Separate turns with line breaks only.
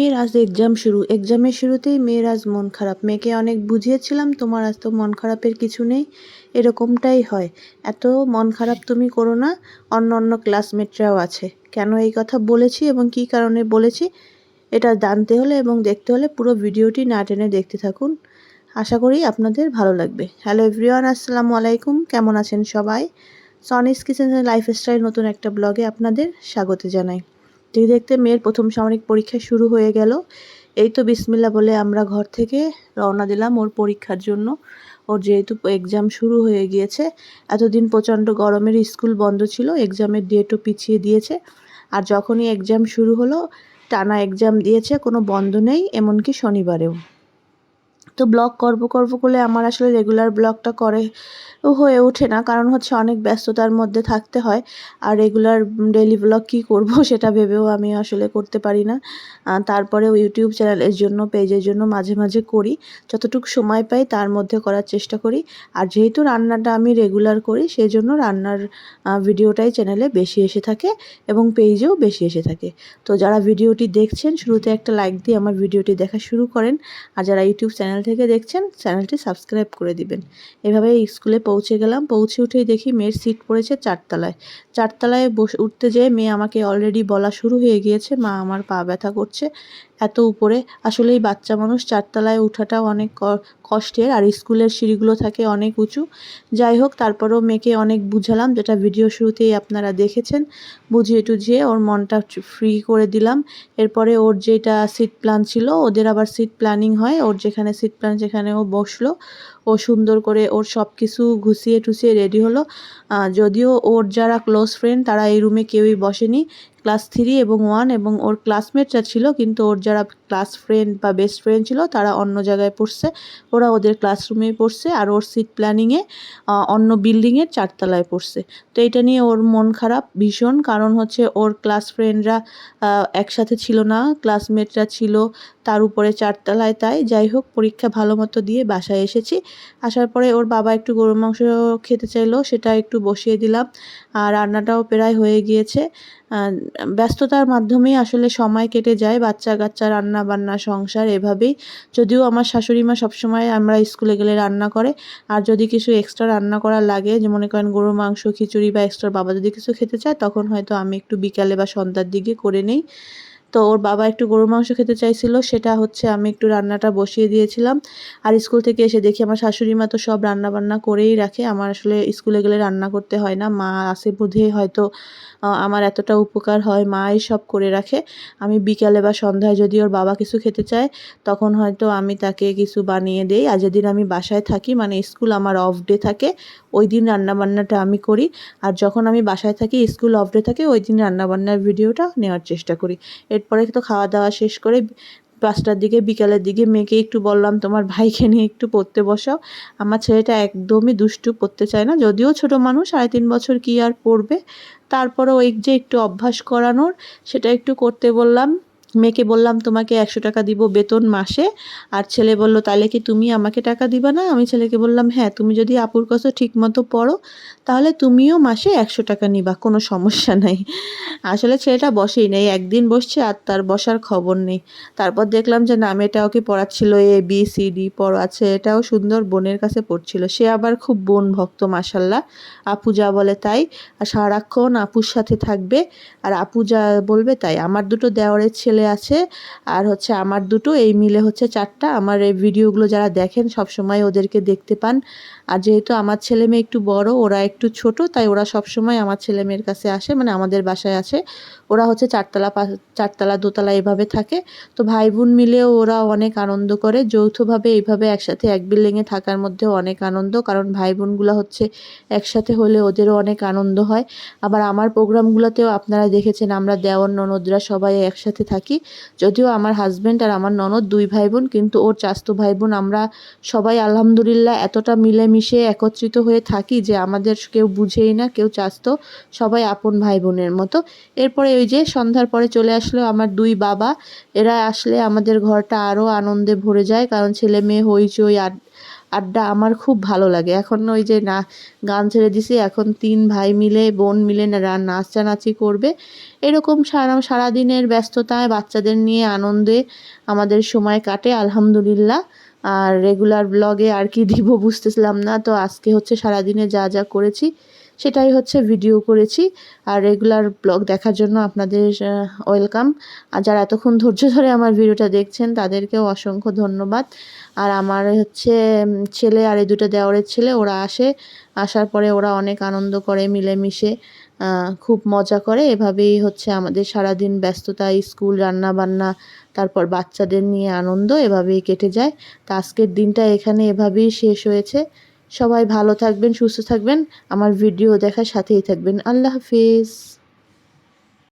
মেয়ের আজ এক্সাম শুরু এক্সামের শুরুতেই মেয়ের আজ মন খারাপ। মেয়েকে অনেক বুঝিয়েছিলাম, তোমার আজ তো মন খারাপের কিছু নেই। এরকমটাই হয়। এত মন খারাপ তুমি করো না। অন্য অন্য ক্লাসমেটরাও আছে। কেন এই কথা বলেছি এবং কী কারণে বলেছি, এটা জানতে হলে এবং দেখতে হলে পুরো ভিডিওটি না টেনে দেখতে থাকুন। আশা করি আপনাদের ভালো লাগবে। হ্যালো এভরিওয়ান আসসালামু আলাইকুম। কেমন আছেন সবাই? সনিস কিচেন লাইফস্টাইল নতুন একটা ব্লগে আপনাদের স্বাগত জানাই। দেখতে দেখতে মেয়ের প্রথম সামরিক পরীক্ষা শুরু হয়ে গেল। এই তো বিসমিল্লা বলে আমরা ঘর থেকে রওনা দিলাম ওর পরীক্ষার জন্য। ওর যেহেতু এক্সাম শুরু হয়ে গিয়েছে, এতদিন প্রচণ্ড গরমের স্কুল বন্ধ ছিল এক্সামের ডেটও পিছিয়ে দিয়েছে। আর যখনই এক্সাম শুরু হলো, টানা এক্সাম দিয়েছে, কোনো বন্ধ নেই, এমনকি শনিবারেও। তো ব্লগ করব করব করলে আমার আসলে রেগুলার ব্লগটা করে হয়ে ওঠে না। কারণ হচ্ছে অনেক ব্যস্ততার মধ্যে থাকতে হয়। আর রেগুলার ডেলি ব্লগ কী করব সেটা ভেবেও আমি আসলে করতে পারি না। তারপরেও ইউটিউব চ্যানেলের জন্য পেজের জন্য মাঝে মাঝে করি। যতটুকু সময় পাই তার মধ্যে করার চেষ্টা করি। আর যেহেতু রান্নাটা আমি রেগুলার করি সেই জন্য রান্নার ভিডিওটাই চ্যানেলে বেশি এসে থাকে এবং পেজেও বেশি এসে থাকে। তো যারা ভিডিওটি দেখছেন, শুরুতে একটা লাইক দিয়ে আমার ভিডিওটি দেখা শুরু করেন। আর যারা ইউটিউব চ্যানেল থেকে দেখছেন, চ্যানেলটি সাবস্ক্রাইব করে দিবেন। এভাবে স্কুলে পৌঁছে গেলাম। পৌঁছে উঠেই দেখি মেয়ের সিট পড়েছে চারতলায়। চারতলায় বসে উঠতে যেয়ে মেয়ে আমাকে অলরেডি বলা শুরু হয়ে গিয়েছে, মা, আমার পা ব্যথা করছে। এত উপরে। আসলে এই বাচ্চা মানুষ চারতলায় ওঠাটাও অনেক কষ্টের, আর স্কুলের সিঁড়িগুলো থাকে অনেক উঁচু। যাই হোক, তারপরেও মেয়েকে অনেক বুঝালাম, যেটা ভিডিও শুরুতেই আপনারা দেখেছেন। বুঝিয়ে টুঝিয়ে ওর মনটা ফ্রি করে দিলাম। এরপরে ওর যেটা সিট প্ল্যান ছিল, ওদের আবার সিট প্ল্যানিং হয়। ওর যেখানে সিট প্ল্যান সেখানে ও বসল, ও সুন্দর করে ওর সব কিছু ঘুষিয়ে টুসিয়ে রেডি হলো। যদিও ওর যারা ক্লোজ ফ্রেন্ড তারা এই রুমে কেউই বসেনি। ক্লাস থ্রি এবং ওয়ান এবং ওর ক্লাসমেটরা ছিল কিন্তু ওর যারা ক্লাস ফ্রেন্ড বা বেস্ট ফ্রেন্ড ছিল, তারা অন্য জায়গায় পড়ছে। ওরা ওদের ক্লাসরুমে পড়ছে আর ওর সিট প্ল্যানিংয়ে অন্য বিল্ডিংয়ের চারতলায় পড়ছে। তো এটা নিয়ে ওর মন খারাপ ভীষণ, কারণ হচ্ছে ওর ক্লাস ফ্রেন্ডরা একসাথে ছিল না ক্লাসমেটরা ছিল তার উপরে চারতলায় তাই। যাই হোক, পরীক্ষা ভালো মতো দিয়ে বাসায় এসেছি। আসার পরে ওর বাবা একটু গরুর মাংস খেতে চাইলো, সেটা একটু বসিয়ে দিলাম। আর রান্নাটাও প্রায় হয়ে গিয়েছে। ব্যস্ততার মাধ্যমেই আসলে সময় কেটে যায় বাচ্চা কাচ্চা রান্না বান্না সংসার এভাবেই। যদিও আমার শাশুড়ি মা সবসময় আমরা স্কুলে গেলে রান্না করে। আর যদি কিছু এক্সট্রা রান্না করা লাগে, যে মনে করেন গরু মাংস, খিচুড়ি বা এক্সট্রা বাবা যদি কিছু খেতে চায়, তখন হয়তো আমি একটু বিকালে বা সন্ধ্যার দিকে করে নেই। তো ওর বাবা একটু গরুর মাংস খেতে চাইছিল, সেটা হচ্ছে আমি একটু রান্নাটা বসিয়ে দিয়েছিলাম। আর স্কুল থেকে এসে দেখি আমার শাশুড়ি মা তো সব রান্না বান্না করেই রাখে। আমার আসলে স্কুলে গেলে রান্না করতে হয় না। মা আসে বুঝে হয়তো আমার এতটা উপকার হয়, মাই সব করে রাখে। আমি বিকালে বা সন্ধ্যায় যদি ওর বাবা কিছু খেতে চায়, তখন হয়তো আমি তাকে কিছু বানিয়ে দেই। আর যেদিন আমি বাসায় থাকি মানে স্কুল আমার অফ ডে থাকে, ওই দিন রান্নাবান্নাটা আমি করি। আর যখন আমি বাসায় থাকি, স্কুল অফ ডে থাকে, ওই দিন রান্নাবান্নার ভিডিওটা নেওয়ার চেষ্টা করি। এরপরে তো খাওয়া দাওয়া শেষ করে পাঁচটার দিকে, বিকালের দিকে মেয়েকে একটু বললাম, তোমার ভাইকে নিয়ে একটু পড়তে বসাও। আমার ছেলেটা একদমই দুষ্টু, পড়তে চায় না। যদিও ছোট মানুষ, সাড়ে তিন বছর কি আর পড়বে? তারপরে ওই যে একটু অভ্যাস করানোর, সেটা একটু করতে বললাম। মেয়েকে বললাম, তোমাকে একশো টাকা দিব বেতন মাসে। আর ছেলে বলল তাহলে কি তুমি আমাকে টাকা দিবা না? আমি ছেলেকে বললাম হ্যাঁ তুমি যদি আপুর কাছে ঠিক মতো পড়ো, তাহলে তুমিও মাসে একশো টাকা নিবা, কোনো সমস্যা নাই। আসলে ছেলেটা বসেই নেই, একদিন বসছে আর তার বসার খবর নেই। তারপর দেখলাম যে নাম এটা ওকে পড়াচ্ছিল এ বি সি ডি আছে এটাও সুন্দর বোনের কাছে পড়ছিল। সে আবার খুব বোন ভক্ত মাসাল্লাহ আপু যা বলে তাই। আর সারাক্ষণ আপুর সাথে থাকবে। আর আপু যা বলবে তাই। আমার দুটো দেওয়ারের ছেলে ছেলে আছে। আর হচ্ছে আমার দুটো, এই মিলে হচ্ছে চারটা। আমার এই ভিডিওগুলো যারা দেখেন সব সময় ওদেরকে দেখতে পান। আর যেহেতু আমার ছেলে মেয়ে একটু বড়, ওরা একটু ছোট, তাই ওরা সব সময় আমার ছেলে মেয়ের কাছে আসে মানে আমাদের বাসায় আসে। ওরা হচ্ছে চারতলা চারতলা দোতলা এভাবে থাকে। তো ভাই বোন মিলেও ওরা অনেক আনন্দ করে। যৌথভাবে এইভাবে একসাথে এক বিল্ডিংয়ে থাকার মধ্যে অনেক আনন্দ, কারণ ভাই বোনগুলো হচ্ছে একসাথে হলে ওদেরও অনেক আনন্দ হয়। আবার আমার প্রোগ্রামগুলোতেও আপনারা দেখেছেন, আমরা দেওয়ার ননদরা সবাই একসাথে থাকি। যদিও আমার হাজব্যান্ড আর আমার ননদ দুই ভাই বোন কিন্তু ওর চাস্তো ভাই বোন আমরা সবাই আলহামদুলিল্লাহ এতটা মিলেমিশে একত্রিত হয়ে থাকি যে আমাদের কেউ বুঝেই না, কেউ চাস্তো, সবাই আপন ভাই বোনের মতো। এরপরে ওই যে সন্ধ্যার পরে চলে আসলো আমার দুই বাবা। এরা আসলে আমাদের ঘরটা আরও আনন্দে ভরে যায়, কারণ ছেলে মেয়ে হইচই আড্ডা আমার খুব ভালো লাগে। এখন ওই যে না, গান ছেড়ে দিছি, এখন তিন ভাই মিলে, বোন মিলে নাচানাচি করবে। এরকম সারা, সারাদিনের ব্যস্ততায় বাচ্চাদের নিয়ে আনন্দে আমাদের সময় কাটে, আলহামদুলিল্লাহ। আর রেগুলার ব্লগে আর কি দিব বুঝতেছিলাম না। তো আজকে হচ্ছে সারাদিনে যা যা করেছি, সেটাই হচ্ছে ভিডিও করেছি। আর রেগুলার ব্লগ দেখার জন্য আপনাদের ওয়েলকাম আর যারা এতক্ষণ ধৈর্য ধরে আমার ভিডিওটা দেখছেন, তাদেরকেও অসংখ্য ধন্যবাদ। আর আমার হচ্ছে ছেলে আর এই দুটো দেওয়ারের ছেলে, ওরা আসে। আসার পরে ওরা অনেক আনন্দ করে, মিলেমিশে খুব মজা করে। এভাবেই হচ্ছে আমাদের সারাদিন ব্যস্ততা স্কুল রান্না বান্না তারপর বাচ্চাদের নিয়ে আনন্দ এভাবেই কেটে যায়। তা আজকের দিনটা এখানে এভাবেই শেষ হয়েছে। সবাই ভালো থাকবেন, সুস্থ থাকবেন। আমার ভিডিও দেখার সাথেই থাকবেন। আল্লাহ হাফিজ।